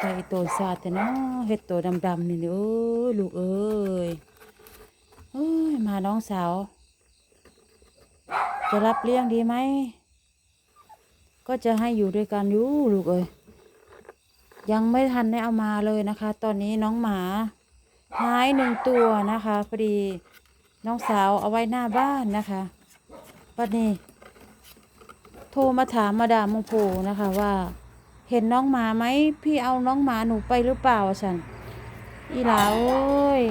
ไก่ตัวซาแต่เนาะเห็ดตัวดำๆนี่เอ้ยลูกเอ้ยเอ้ยมาน้องสาว จะรับเลี้ยงดีไหม ก็จะให้อยู่ด้วยกันอยู่ลูกเอ้ยยังไม่ทันได้เอามาเลยนะคะ ตอนนี้น้องหมาหายหนึ่งตัวนะคะพอดีน้องสาวเอาไว้หน้าบ้านนะคะวันนี้ โทรมาถามมาดามมงโพนะคะว่า เห็นน้องหมาไหมพี่เอาน้องหมาหนูไปหรือเปล่าฉันอีหลาเอ้ย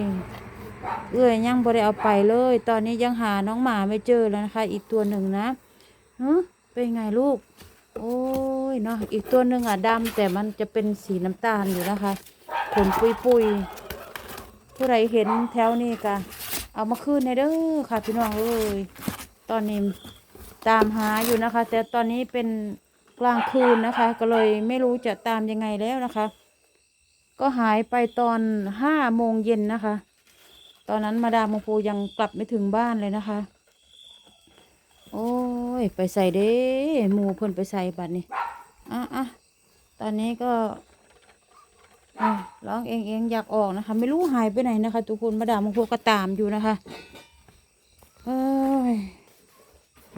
เอ้ยยังบ่ได้เอาไปเลย ตอนนี้ยังหาน้องหมาไม่เจอแล้วนะคะ อีกตัวหนึ่งนะฮะเป็นไงลูก โอ้ยเนาะอีกตัวหนึ่งอะดำแต่มันจะเป็นสีน้ำตาลอยู่นะคะขนปุยปุยผู้ใดเห็นแถวนี้กะเอามาคืนในเด้อค่ะพี่น้องเอ้ยตอนนี้ตามหาอยู่นะคะ แต่ตอนนี้เป็น ลางคืนนะคะ ก็เลยไม่รู้จะตามยังไงแล้วนะคะ ก็หายไปตอนห้าโมงเย็นนะคะ ตอนนั้นมาดามมงพูยังกลับไม่ถึงบ้านเลยนะคะ โอ้ย ไปใส่เด้หมูเพิ่นไปใส่บัดนี้อะอะตอนนี้ก็ร้องเองเองอยากออกนะคะ ไม่รู้หายไปไหนนะคะ ทุกคนมาดามมงพูก็ตามอยู่นะคะเอ้ย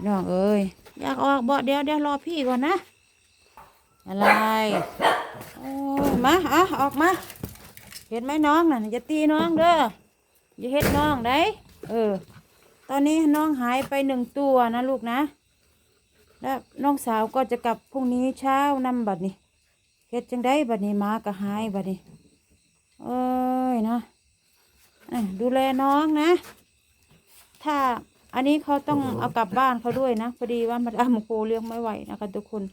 น้องเอ้ยอยากออกบ่เดี๋ยวเดี๋ยวรอพี่ก่อนนะ อะไรโอ้ยมาอะออกมาเห็นไหมน้องน่ะอย่าตีน้องเด้ออย่าเฮ็ดน้องได้เออ ตอนนี้น้องหายไปหนึ่งตัวนะลูกนะ แล้วน้องสาวก็จะกลับพรุ่งนี้เช้านำบัดนี้เฮ็ดจังได้บัดนี้มาก็หายบัดนี้เอ้ยนะอะดูแลน้องนะ ถ้าอันนี้เขาต้องเอากลับบ้านเขาด้วยนะพอดีว่ามาดามโคเลี้ยงไม่ไหวนะคะทุกคน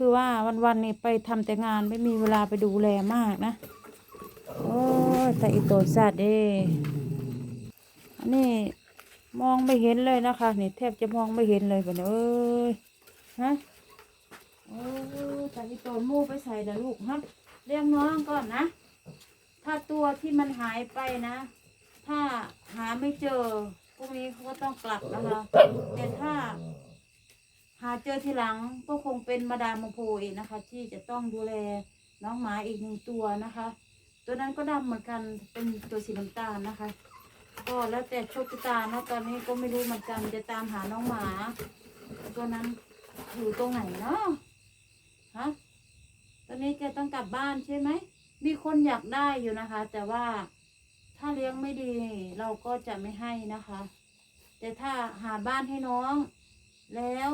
คือว่าวันๆนี่ไปทำแต่งานไม่มีเวลาไปดูแลมากนะ โอ้แต่อีโตนสัตว์เด้อันนี้มองไม่เห็นเลยนะคะนี่แทบจะมองไม่เห็นเลยบัดนี้เอ้ยฮะโอ้แต่อีตนหมูไปใส่นะลูกฮะเลี้ยงน้องก่อนนะ ถ้าตัวที่มันหายไปนะ ถ้าหาไม่เจอพวกนี้เขาก็ต้องกลับนะคะแต่ถ้า หาเจอทีหลังก็คงเป็นมาดามโมโพเองนะคะ ที่จะต้องดูแลน้องหมาอีกหนึ่งตัวนะคะ ตัวนั้นก็ดำเหมือนกันเป็นตัวสีน้ำตาลนะคะ ก็แล้วแต่โชคชะตานะตอนนี้ก็ไม่รู้เหมือนกันจะตามหาน้องหมา ตัวนั้นอยู่ตรงไหนเนาะฮะตอนนี้แกต้องกลับบ้านใช่ไหมมีคนอยากได้อยู่นะคะ แต่ว่าถ้าเลี้ยงไม่ดีเราก็จะไม่ให้นะคะ แต่ถ้าหาบ้านให้น้องแล้ว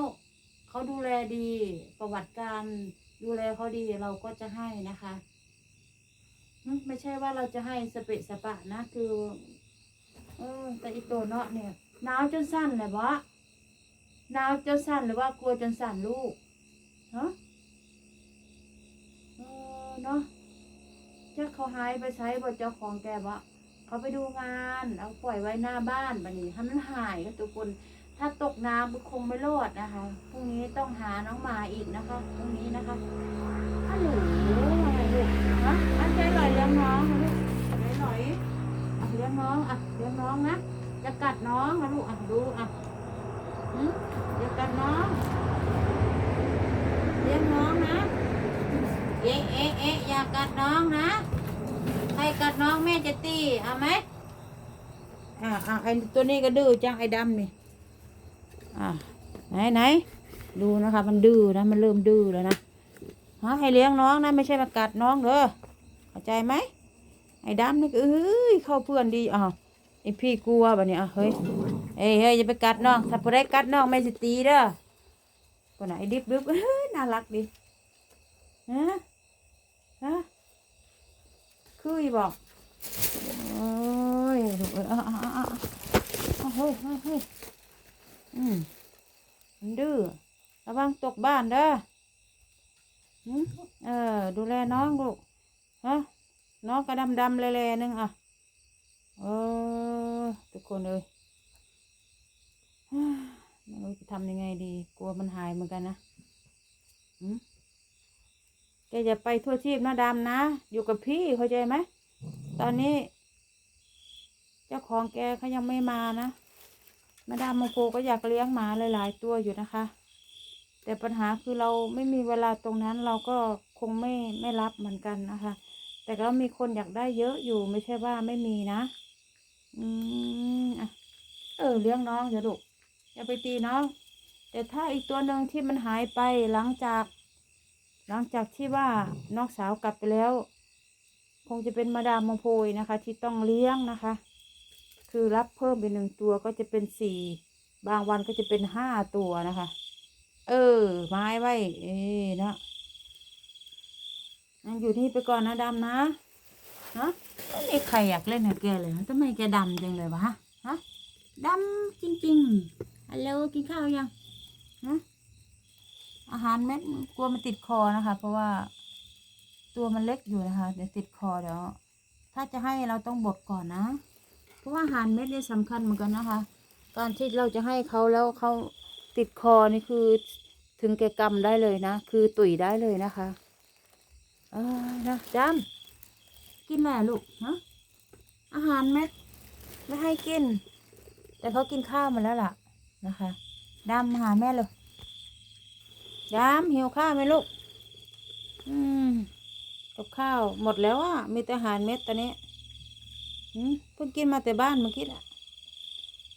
เขาดูแลดีประวัติการดูแลเขาดีเราก็จะให้นะคะ ไม่ใช่ว่าเราจะให้สเปะสปะนะ คือเออแต่อีตัวเนาะเนี่ยหนาวจนสั่นเลยวะหนาวจนสั่นหรือว่ากลัวจนสั่นลูกฮะเออเนาะจะเขาหายไปใช้บ่เจ้าของแกวะเขาไปดูงาน เอาปล่อยไว้หน้าบ้านบันนี้ถ้ามันหายก็ทุกคน ถ้าตกน้ำมันคงไม่รอดนะคะ พรุ่งนี้ต้องหาน้องหมาอีกนะคะ พรุ่งนี้นะคะฮัลโหลอะไรลูกฮะอันใจหน่อยเลี้ยงน้องนะลูกใจหน่อยอะเลี้ยงน้องอะเลี้ยงน้องนะ จะกัดน้องนะลูกอะดูอะหืมจะกัดน้อง เลี้ยงน้องนะ เอ๊ะเอ๊ะเอ๊ะอย่ากัดน้องนะ ใครกัดน้องแม่จะตีเอาไหมอ่าอ่าไอตัวนี้ก็ดื้อจังไอ้ดำนี่ อ่าไหนไหนดูนะคะ มันดื้อนะมันเริ่มดื้อแล้วนะฮะให้เลี้ยงน้องนะไม่ใช่มากัดน้องเด้อเข้าใจไหมไอ้ดำนี่เอ้ยเข้าเพื่อนดีอะไอพี่กลัวแบบนี้อะเฮ้ยเอ้ยเฮ้ยอย่าไปกัดน้องถ้าผู้ใดกัดน้องไม่สิตีเด้อคนไหนดิบดิบเฮ้ยน่ารักดีฮะฮะคือบอกโอ้ยลูกเอ้ยอะอะอะอะอะเฮ้ยเฮ้ยเฮ้ย อืมมันดื้อระวังตกบ้านเด้อเออ ดูแลน้องลูกฮะน้องก็ดำดำแลๆนึงอะเออทุกคนเลยไม่รู้จะทำยังไงดี กลัวมันหายเหมือนกันนะหึแกอย่าไปทั่วทีบนะดำนะ อยู่กับพี่เข้าใจไหม ตอนนี้ เจ้าของแกเขายังไม่มานะ มาดามโมโกก็อยากเลี้ยงหมาหลาย ๆ ตัวอยู่นะคะ แต่ปัญหาคือเราไม่มีเวลาตรงนั้นเราก็คงไม่ไม่รับเหมือนกันนะคะ แต่ก็มีคนอยากได้เยอะอยู่ไม่ใช่ว่าไม่มีนะ อืมอะเออเลี้ยงน้องอย่าดุอย่าไปตีน้องแต่ถ้าอีกตัวหนึ่งที่มันหายไปหลังจาก หลังจากที่ว่าน้องสาวกลับไปแล้ว คงจะเป็นมาดามมงโพยนะคะ ที่ต้องเลี้ยงนะคะ คือรับเพิ่มเป็นหนึ่งตัวก็จะเป็นสี่บางวันก็จะเป็นห้าตัวนะคะ เออ ไม้ไว้ เอ้นะยังอยู่นี่ไปก่อนนะดำนะฮะไม่มีใครอยากเล่นกับแกเลยทำไมแกดำจังเลยวะฮะฮะดำจริงๆฮัลโหลกินข้าวยังฮะอาหารเม็ดกลัวมันติดคอนะคะ เพราะว่าตัวมันเล็กอยู่นะคะ เดี๋ยวติดคอเดี๋ยว ถ้าจะให้เราต้องบดก่อนนะ เพราะว่าอาหารเม็ดนี่สำคัญเหมือนกันนะคะ การที่เราจะให้เขาแล้วเขาติดคอนี่คือถึงแก่กรรมได้เลยนะ คือตุ๋ยได้เลยนะคะเออนะจำกินแม่ลูกฮะอาหารเม็ดไม่ให้กิน แต่เขากินข้าวมาแล้วล่ะนะคะดำมาหาแม่เลยดำหิวข้าวไหมลูก อืมกับข้าวหมดแล้วอะมีแต่อาหารเม็ดตอนนี้ เพิ่งกินมาแต่บ้านเมื่อกี้อะ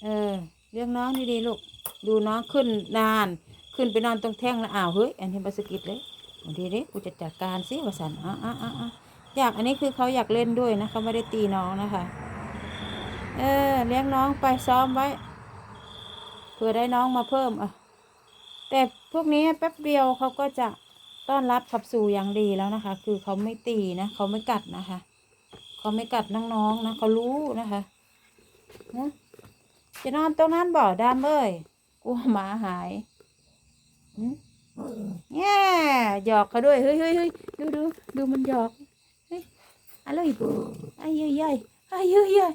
เออเลี้ยงน้องดีๆลูก ดูน้องขึ้นนาน ขึ้นไปนอนตรงแท่งแล้วอ้าวเฮ้ย อันนี้บาสกิดเลยเอาดีดิกูจะจัดการสิวสันอะอะอะอยากอันนี้คือเขาอยากเล่นด้วยนะเขาไม่ได้ตีน้องนะคะ เออเลี้ยงน้องไปซ้อมไว้เผื่อได้น้องมาเพิ่มอะแต่พวกนี้แป๊บเดียวเขาก็จะต้อนรับขับสู่อย่างดีแล้วนะคะ คือเขาไม่ตีนะเขาไม่กัดนะคะ เขาไม่กัดน้องๆนะเขารู้นะคะนะจะนอนตรงนั้นบ่ดามเอ้ยกลัวหมาหายหึแง่หยอกเขาด้วยเฮ้ยเฮ้ยเฮ้ยดูดูดูมันหยอกเฮ้ยอะไรไอ้เย้ยเย้ยไอ้เย้ยเย้ย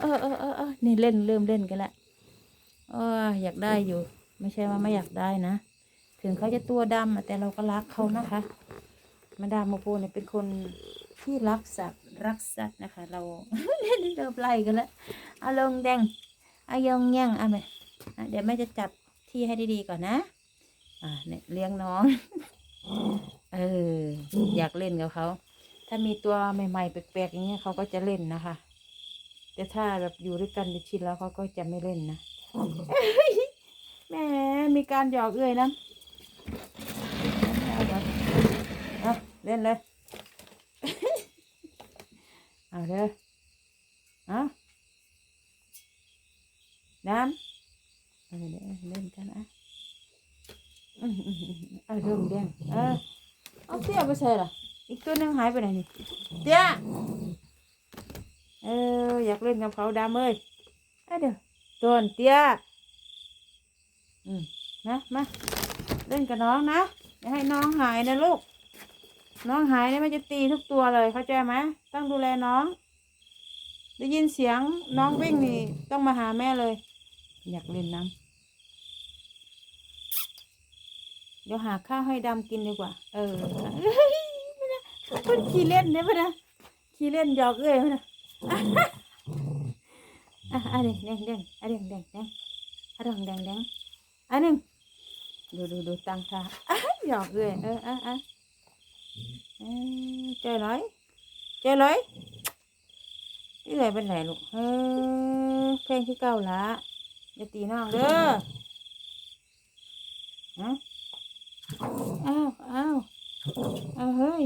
เออเออเออเออนี่เล่นเริ่มเล่นกันละเอออยากได้อยู่ ไม่ใช่ว่าไม่อยากได้นะ ถึงเขาจะตัวดำแต่เราก็รักเขานะคะมาดามโมโปเนี่ยเป็นคนที่รักสัตว รักสัตว์นะคะ เราเล่นเริ่มไล่กันแล้วอาลงแดงอายองแย่งเอาไหมเดี๋ยวแม่จะจัดที่ให้ดีๆก่อนนะ อ่าเนี่ยเลี้ยงน้อง เออ อยากเล่นกับเขา ถ้ามีตัวใหม่ๆแปลกๆอย่างเงี้ยเขาก็จะเล่นนะคะ แต่ถ้าแบบอยู่ด้วยกันชินแล้วเขาก็จะไม่เล่นนะแหมมีการหยอกเอื้ยนะเอาเล่นเลย เอาเด้อเอาน้ำเอาเดี๋ยเล่นกันอะอืมอือืมเอาเริ่มแดงเออเอาเตี้ยไปใส่ละอีกตัวนึงหายไปไหนนี่เตี้ยเอออยากเล่นกับเขาดำเอ้ยเอาเดี๋ยวต้นเตี้ยอืมนะมาเล่นกับน้องนะอย่าให้น้องหายนะลูก น้องหายเนี่ยมันจะตีทุกตัวเลยเข้าใจไหมต้องดูแลน้อง ได้ยินเสียงน้องวิ่งนี่ต้องมาหาแม่เลย อยากเล่นน้ำเดี๋ยวหาข้าวให้ดำกินดีกว่า เออคนขี้เล่นเนี่ยพนะขี้เล่นหยอกเอ้ยพนะอะอะเด้งเด้งเด้งอะเด้งเด้งเด้งอะเด้งเด้งเด้งอะหนึ่งดูดูดูตังค่ะหยอกเลยเอออะอะ เออเจอเลยเจอเลยนี่เลยเป็นไรลูกเออเพลงที่เก่าละอย่าตีน้องเด้อฮะอ้าวอ้าวอ้าวเฮ้ย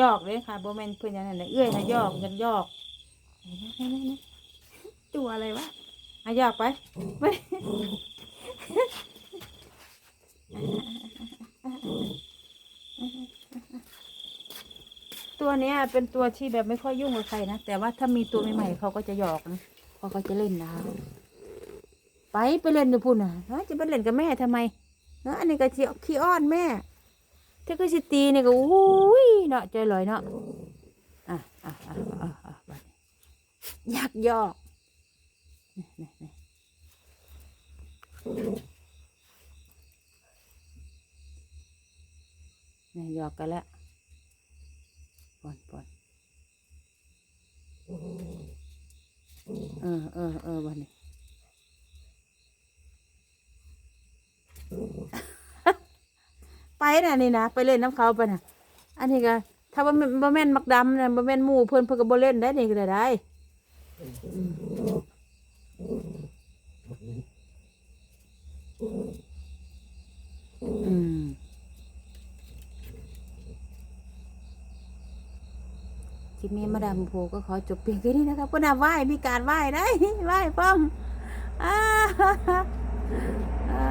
ยอกเลยค่ะโบแมนเพื่อนอย่างนั้นนะเอื้อยนะยอกกันยอกตัวอะไรวะอะยอกไปไม่ ตัวเนี้ยเป็นตัวที่แบบไม่ค่อยยุ่งกับใครนะ แต่ว่าถ้ามีตัวใหม่ๆเขาก็จะหยอกนะเขาก็จะเล่นนะคะไปไปเล่นกับพุ่นอะจะไปเล่นกับแม่ทำไมเฮ้ยอันนี้ก็เจีขี้อ้อนแม่ถ้าก็สิตีเนี่ยก็อุ้ยเนาะใจลอยเนาะอะอะอะอะอะบัดนี้อยากยอกนี่นี่นี่นี่หยอกกันแล้ว ปอนปอน เออเออวันนี้ไปน่ะนี่นะไปเล่นน้ำเขาไปน่ะ อันนี้ก็ถ้าว่ามันบ่แม่นมักดำน่ะบ่แม่นหมู่เพิ่นเพิ่นก็บ่เล่นได้นี่ก็ได้ได้อืม ที่มีมาดามโพก็ขอจบเพียงแค่นี้นะครับก็ดาไหว้มีการไหว้ได้ไหว้ป้อมอ่าอ่า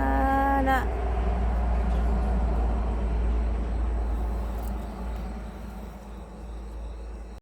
นะ